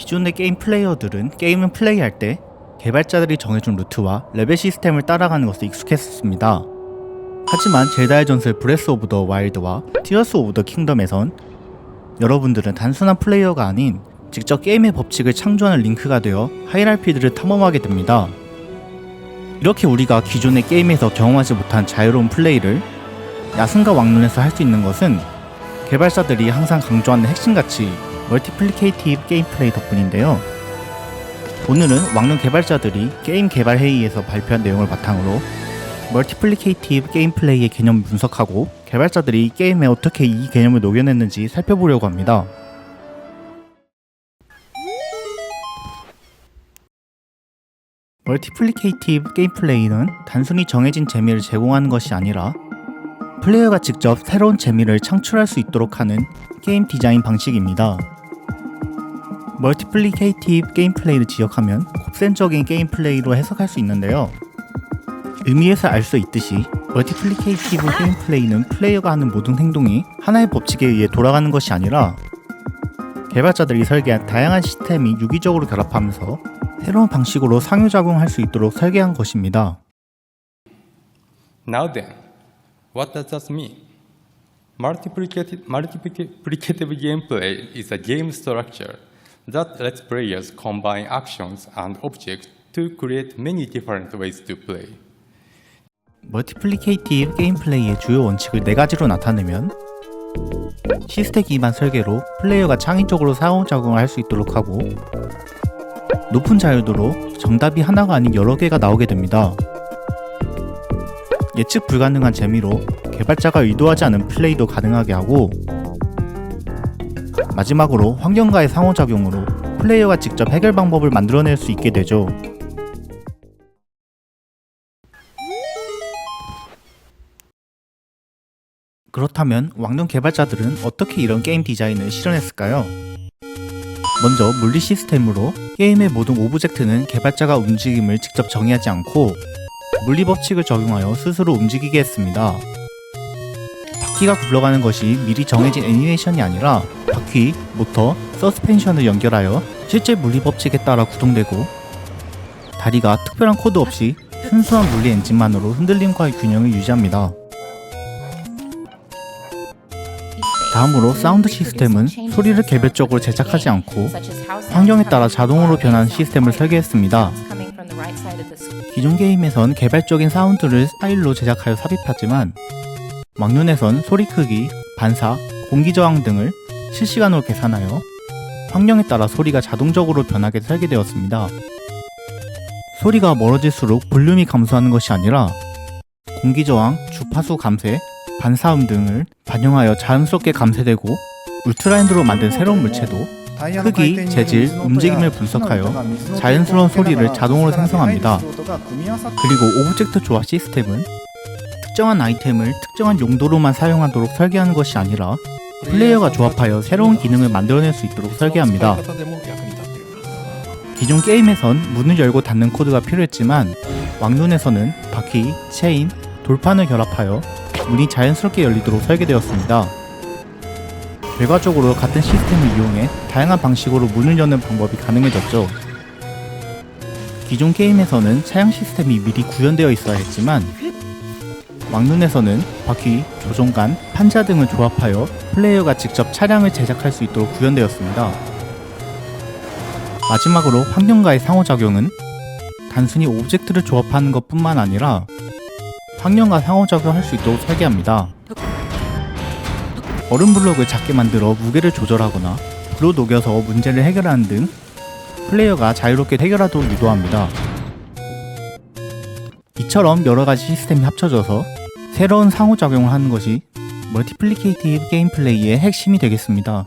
기존의 게임 플레이어들은 게임을 플레이할 때 개발자들이 정해준 루트와 레벨 시스템을 따라가는 것에 익숙했었습니다. 하지만 젤다의 전설 브레스 오브 더 와일드와 티어스 오브 더 킹덤에선 여러분들은 단순한 플레이어가 아닌 직접 게임의 법칙을 창조하는 링크가 되어 하이랄피드를 탐험하게 됩니다. 이렇게 우리가 기존의 게임에서 경험하지 못한 자유로운 플레이를 야생과 왕눈에서 할 수 있는 것은 개발자들이 항상 강조하는 핵심 가치 멀티플리케이티브 게임 플레이 덕분인데요. 오늘은 왕눈 개발자들이 게임 개발 회의에서 발표한 내용을 바탕으로 멀티플리케이티브 게임 플레이의 개념을 분석하고 개발자들이 게임에 어떻게 이 개념을 녹여냈는지 살펴보려고 합니다. 멀티플리케이티브 게임 플레이는 단순히 정해진 재미를 제공하는 것이 아니라 플레이어가 직접 새로운 재미를 창출할 수 있도록 하는 게임 디자인 방식입니다. 멀티플리케이티브 게임 플레이를 지역하면 곡선적인 게임 플레이로 해석할 수 있는데요. 의미에서 알 수 있듯이 멀티플리케이티브 게임 플레이는 플레이어가 하는 모든 행동이 하나의 법칙에 의해 돌아가는 것이 아니라 개발자들이 설계한 다양한 시스템이 유기적으로 결합하면서 새로운 방식으로 상호작용할 수 있도록 설계한 것입니다. Now then, what does that mean? Multiplicative, multiplicative gameplay is a game structure that lets players combine actions and objects to create many different ways to play. 멀티플리케이티브 게임 플레이의 주요 원칙을 네 가지로 나타내면 시스템 기반 설계로 플레이어가 창의적으로 상호 작용을 할 수 있도록 하고 높은 자유도로 정답이 하나가 아닌 여러 개가 나오게 됩니다. 예측 불가능한 재미로 개발자가 의도하지 않은 플레이도 가능하게 하고 마지막으로 환경과의 상호작용으로 플레이어가 직접 해결 방법을 만들어낼 수 있게 되죠. 그렇다면 왕눈 개발자들은 어떻게 이런 게임 디자인을 실현했을까요? 먼저 물리 시스템으로 게임의 모든 오브젝트는 개발자가 움직임을 직접 정의하지 않고 물리 법칙을 적용하여 스스로 움직이게 했습니다. 바퀴가 굴러가는 것이 미리 정해진 애니메이션이 아니라 바퀴, 모터, 서스펜션을 연결하여 실제 물리 법칙에 따라 구동되고 다리가 특별한 코드 없이 순수한 물리 엔진만으로 흔들림과의 균형을 유지합니다. 다음으로 사운드 시스템은 소리를 개별적으로 제작하지 않고 환경에 따라 자동으로 변하는 시스템을 설계했습니다. 기존 게임에선 개발적인 사운드를 스타일로 제작하여 삽입하지만 왕눈에선 소리 크기, 반사, 공기 저항 등을 실시간으로 계산하여 환경에 따라 소리가 자동적으로 변하게 설계되었습니다. 소리가 멀어질수록 볼륨이 감소하는 것이 아니라 공기 저항, 주파수 감쇄, 반사음 등을 반영하여 자연스럽게 감쇄되고 울트라인드로 만든 새로운 물체도 크기, 재질, 움직임을 분석하여 자연스러운 소리를 자동으로 생성합니다. 그리고 오브젝트 조합 시스템은 특정한 아이템을 특정한 용도로만 사용하도록 설계하는 것이 아니라 플레이어가 조합하여 새로운 기능을 만들어낼 수 있도록 설계합니다. 기존 게임에선 문을 열고 닫는 코드가 필요했지만 왕눈에서는 바퀴, 체인, 돌판을 결합하여 문이 자연스럽게 열리도록 설계되었습니다. 결과적으로 같은 시스템을 이용해 다양한 방식으로 문을 여는 방법이 가능해졌죠. 기존 게임에서는 차량 시스템이 미리 구현되어 있어야 했지만 왕눈에서는 바퀴, 조종간, 판자 등을 조합하여 플레이어가 직접 차량을 제작할 수 있도록 구현되었습니다. 마지막으로 환경과의 상호작용은 단순히 오브젝트를 조합하는 것 뿐만 아니라 환경과 상호작용할 수 있도록 설계합니다. 얼음 블록을 작게 만들어 무게를 조절하거나 불로 녹여서 문제를 해결하는 등 플레이어가 자유롭게 해결하도록 유도합니다. 이처럼 여러 가지 시스템이 합쳐져서 새로운 상호작용을 하는 것이 멀티플리케이티브 게임 플레이의 핵심이 되겠습니다.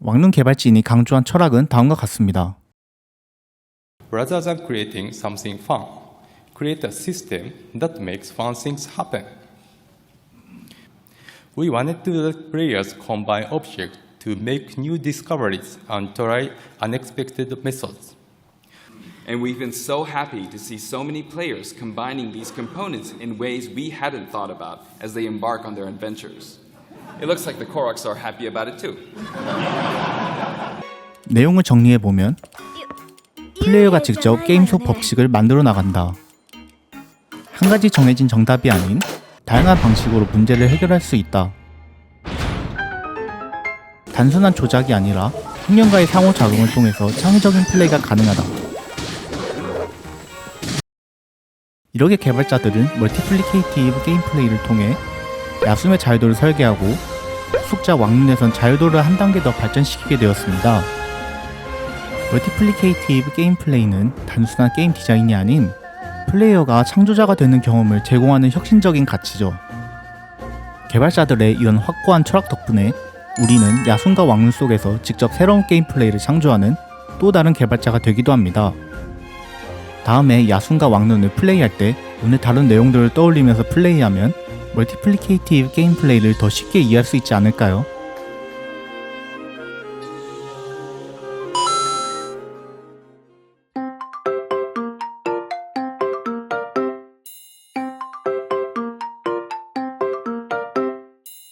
왕눈 개발진이 강조한 철학은 다음과 같습니다. Rather than creating something fun, create a system that makes fun things happen. We wanted to let players combine objects to make new discoveries and try unexpected methods. And we've been so happy to see so many players combining these components in ways we hadn't thought about as they embark on their adventures. It looks like the Koroks are happy about it too. 내용을 정리해 보면 플레이어가 직접 게임 속 법칙을 만들어 나간다. 한 가지 정해진 정답이 아닌 다양한 방식으로 문제를 해결할 수 있다. 단순한 조작이 아니라 흥령과의 상호 작용을 통해서 창의적인 플레이가 가능하다. 이렇게 개발자들은 멀티플리케이티브 게임 플레이를 통해 야숨의 자유도를 설계하고 숙자 왕눈에선 자유도를 한 단계 더 발전시키게 되었습니다. 멀티플리케이티브 게임 플레이는 단순한 게임 디자인이 아닌 플레이어가 창조자가 되는 경험을 제공하는 혁신적인 가치죠. 개발자들의 이런 확고한 철학 덕분에 우리는 야숨과 왕눈 속에서 직접 새로운 게임 플레이를 창조하는 또 다른 개발자가 되기도 합니다. 다음에 야숨과 왕눈을 플레이할 때 오늘 다룬 내용들을 떠올리면서 플레이하면 멀티플리케이티브 게임 플레이를 더 쉽게 이해할 수 있지 않을까요?